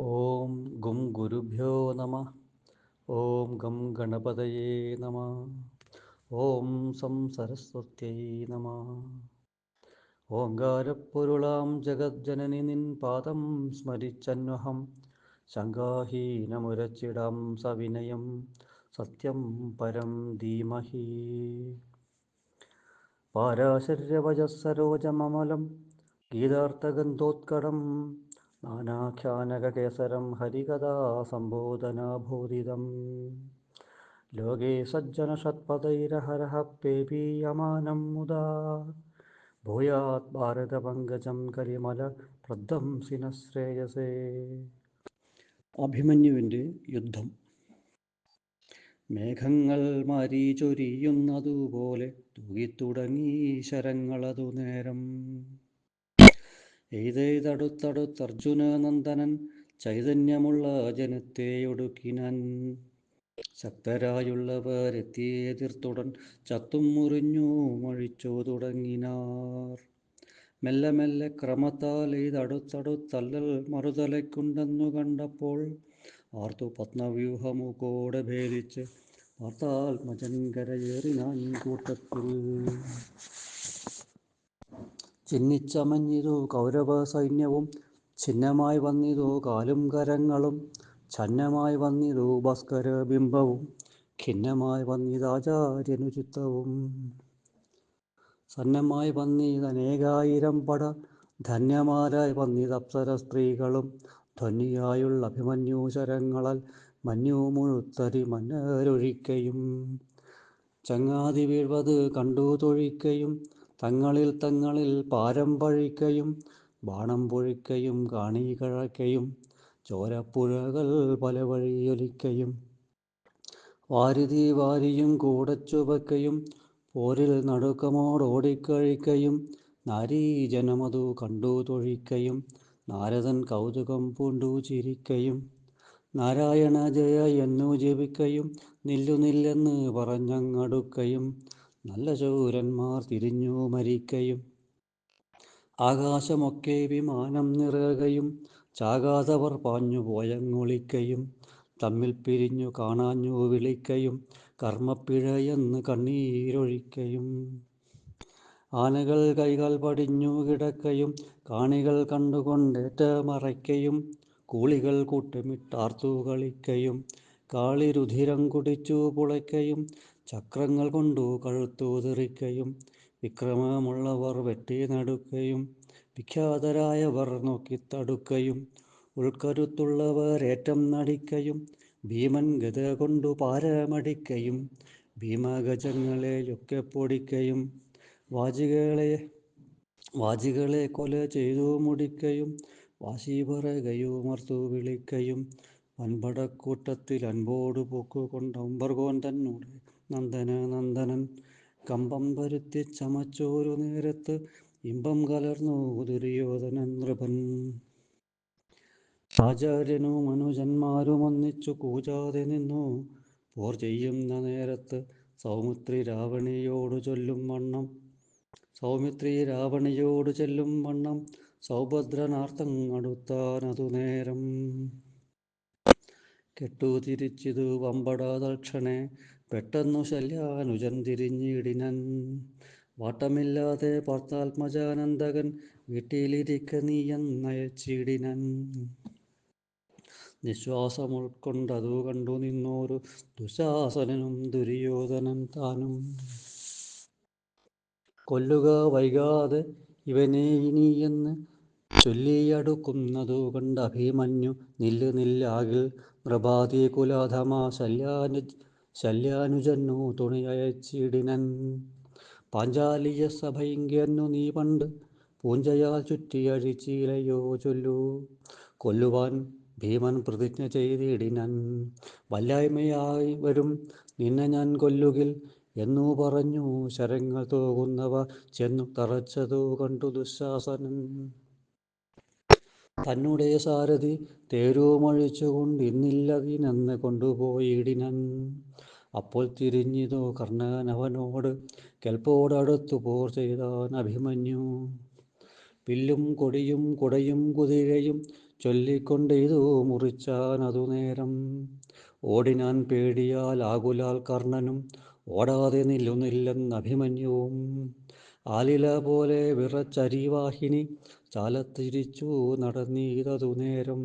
ഓം ഗും ഗുരുഭ്യോ നമ. ഓം ഗം ഗണപതയേ നമ. ഓം സം സരസ്വത്യൈ നമ. ഓങ്കാരപ്പൊരുളാം ജഗജ്ജനനി നിൻ പാദം സ്മരിച്ചന്വഹം. ശങ്കാഹീനമുരച്ചിടാം സവിനയം. സത്യം പരം ധീമഹി. പാരാശര്യവജസ്സരോജമമലം ഗീതാർത്ഥഗന്ധോത്കടം നാനാഖ്യാനകേസരം ഹരികഥാസംബോധനാഭൂതിതം ലോകേ സജ്ജനഷത്പതൈരഹരഹ പേപീയമാനം മുദാ. ഭൂയാത് ഭാരതപങ്കജം കരിമല പ്രധ്വംസിന ശ്രേയസേ അഭിമന്യുവിന്റെ യുദ്ധം. മേഘങ്ങൾ മരീചൊരിയുന്നതുപോലെ തൂകിത്തുടങ്ങി ശരങ്ങളതു നേരം എയ്തെയ്തടുത്തടുത്തർജുന നന്ദനൻ ചൈതന്യമുള്ള ജനത്തെയൊടുക്കിനൻ ശക്തരായുള്ളവരെത്തിയെതിർത്തുടൻ ചത്തും മുറിഞ്ഞു മഴിച്ചു തുടങ്ങിനാർ. മെല്ലെ മെല്ലെ ക്രമത്താൽ ഇതടുത്തടുത്തല്ലൽ മറുതലയ്ക്കുണ്ടെന്നു കണ്ടപ്പോൾ ആർത്തു പത്മവ്യൂഹമുഖോടെ ഭേദിച്ച് വാർത്താത്മജൻ കരയേറിനാൻ കൂട്ടത്തിൽ ചിന്നിച്ചമഞ്ഞിതു കൗരവസൈന്യവും ഛിന്നമായി വന്നിതു കാലും കരങ്ങളും ഛന്നമായി വന്നിതു ഭാസ്കര ബിംബവും ഖിന്നമായി വന്നിതാചാര്യനു ചിത്തവും സന്നമായി വന്നിതനേകായിരം പട ധന്യമാരായി വന്നിതപ്സര സ്ത്രീകളും ധ്വനിയായുള്ള അഭിമന്യൂശരങ്ങളാൽ മഞ്ഞു മുഴുത്തരി മന്നരൊഴിക്കയും ചങ്ങാതി വീഴ്വത് കണ്ടു തൊഴിക്കയും തങ്ങളിൽ തങ്ങളിൽ പാരം പഴിക്കയും ബാണം പൊഴിക്കയും കാണി കഴക്കയും ചോരപ്പുഴകൾ പല വഴിയൊലിക്കയും വാരുതി വാരിയും കൂടെ ചുവക്കയും പോരിൽ നടുക്കമോടോടിക്കഴിക്കയും നാരീജനമതു കണ്ടു തൊഴിക്കയും നാരദൻ കൗതുകം പൂണ്ടു ചിരിക്കയും നാരായണ ജയ എന്നു ജപിക്കയും നില്ലു നില്ലെന്ന് പറഞ്ഞങ്ങടുക്കയും നല്ല ശൂരന്മാർ തിരിഞ്ഞു മരിക്കയും ആകാശമൊക്കെ വിമാനം നിറകയും ചാകാതവർ പാഞ്ഞു പോയങ്ങൊളിക്കയും തമ്മിൽ പിരിഞ്ഞു കാണാഞ്ഞു വിളിക്കയും കർമ്മപ്പിഴയെന്ന് കണ്ണീരൊഴിക്കയും. ആനകൾ കൈകൾ പടിഞ്ഞു കിടക്കയും കാണികൾ കണ്ടുകൊണ്ടേറ്റ മറയ്ക്കയും കൂളികൾ കൂട്ടമിട്ടാർത്തു കളിക്കയും കാളിരുധിരം കുടിച്ചു പുളയ്ക്കയും ചക്രങ്ങൾ കൊണ്ടു കഴുത്തു ഉതിറിക്കയും വിക്രമമുള്ളവർ വെട്ടി നടുക്കയും വിഖ്യാതരായവർ നോക്കി നോക്കിത്തടുക്കയും ഉൾക്കരുത്തുള്ളവരേറ്റം നടിക്കയും ഭീമൻ ഗത കൊണ്ടു പാരമടിക്കയും ഭീമഗജങ്ങളെയൊക്കെ പൊടിക്കയും വാചികളെ വാചികളെ കൊല ചെയ്തു മുടിക്കയും വാശി പറയുമർത്തു വിളിക്കയും വൻപടക്കൂട്ടത്തിൽ അൻപോടു പൊക്കുകൊണ്ടമ്പർകോൻ തന്നോട് നന്ദന നന്ദനൻ. കമ്പം പരുത്തി ചമച്ചോരു നേരത്ത് ഇമ്പം കലർന്നു ദുര്യോധനൻ നൃപൻ. ആചാര്യനും അനുജന്മാരും ഒന്നിച്ചു കൂജാതെ നിന്നു. പോർ ചെയ്യുന്ന നേരത്ത് സൗമിത്രി രാവണിയോട് ചൊല്ലും വണ്ണം. സൗമിത്രി രാവണിയോട് ചെല്ലും വണ്ണം. സൗഭദ്രനാർത്ഥം അടുത്താനതു നേരം. കെട്ടു തിരിച്ചിതു വമ്പടാ തൽക്ഷണേ പെട്ടെന്നു ശല്യാനുജൻ തിരിഞ്ഞിടിനൻ വാട്ടമില്ലാതെ പാർത്ഥാത്മജാനന്ദകൻ വീട്ടിലിരിക്ക നീയെന്നയച്ചിടിനൻ. നിശ്വാസം ഉൾക്കൊണ്ടതു കണ്ടു നിന്നോരു ദുശാസനനും ദുര്യോധനൻ താനും. കൊല്ലുക വൈകാതെ ഇവനെ ഇനിയെന്ന് ചൊല്ലിയടുക്കുന്നതു കണ്ട അഭിമന്യു നില്ല് നില്ലാകിൽ നൃപാതി കുലാധമാ ശല്യാനു ശല്യാനുജന്നു തുണിയയച്ചിടിനൻ. പാഞ്ചാലിയ സഭയിങ്കെന്നു നീ പണ്ട് പൂഞ്ചയാൽ ചുറ്റിയഴിച്ചിലയോ ചൊല്ലു. കൊല്ലുവാൻ ഭീമൻ പ്രതിജ്ഞ ചെയ്തിടിനൻ. വല്ലായ്മയായി വരും നിന്നെ ഞാൻ കൊല്ലുകിൽ എന്നു പറഞ്ഞു ശരങ്ങൾ തോകുന്നവ ചെന്നു തറച്ചതു കണ്ടു ദുശാസനൻ. തന്നുടേ സാരഥി തേരുമഴിച്ചുകൊണ്ടിന്നില്ലതിനെന്ന് കൊണ്ടുപോയിടിനൻ. അപ്പോൾ തിരിഞ്ഞിതോ കർണകൻ അവനോട് കെൽപ്പോടടുത്തു പോർ ചെയ്താൻ അഭിമന്യു. പില്ലും കൊടിയും കുടയും കുതിരയും ചൊല്ലിക്കൊണ്ട് ഇതു മുറിച്ചാൻ അതു നേരം. ഓടിനാൻ പേടിയാൽ ആകുലാൽ കർണനും ഓടാതെ നില്ലുന്നില്ലെന്നഭിമന്യുവും ആലില പോലെ വിറച്ചരിവാഹിനി ചാലത്തിരിച്ചു നടന്നീതതു നേരം.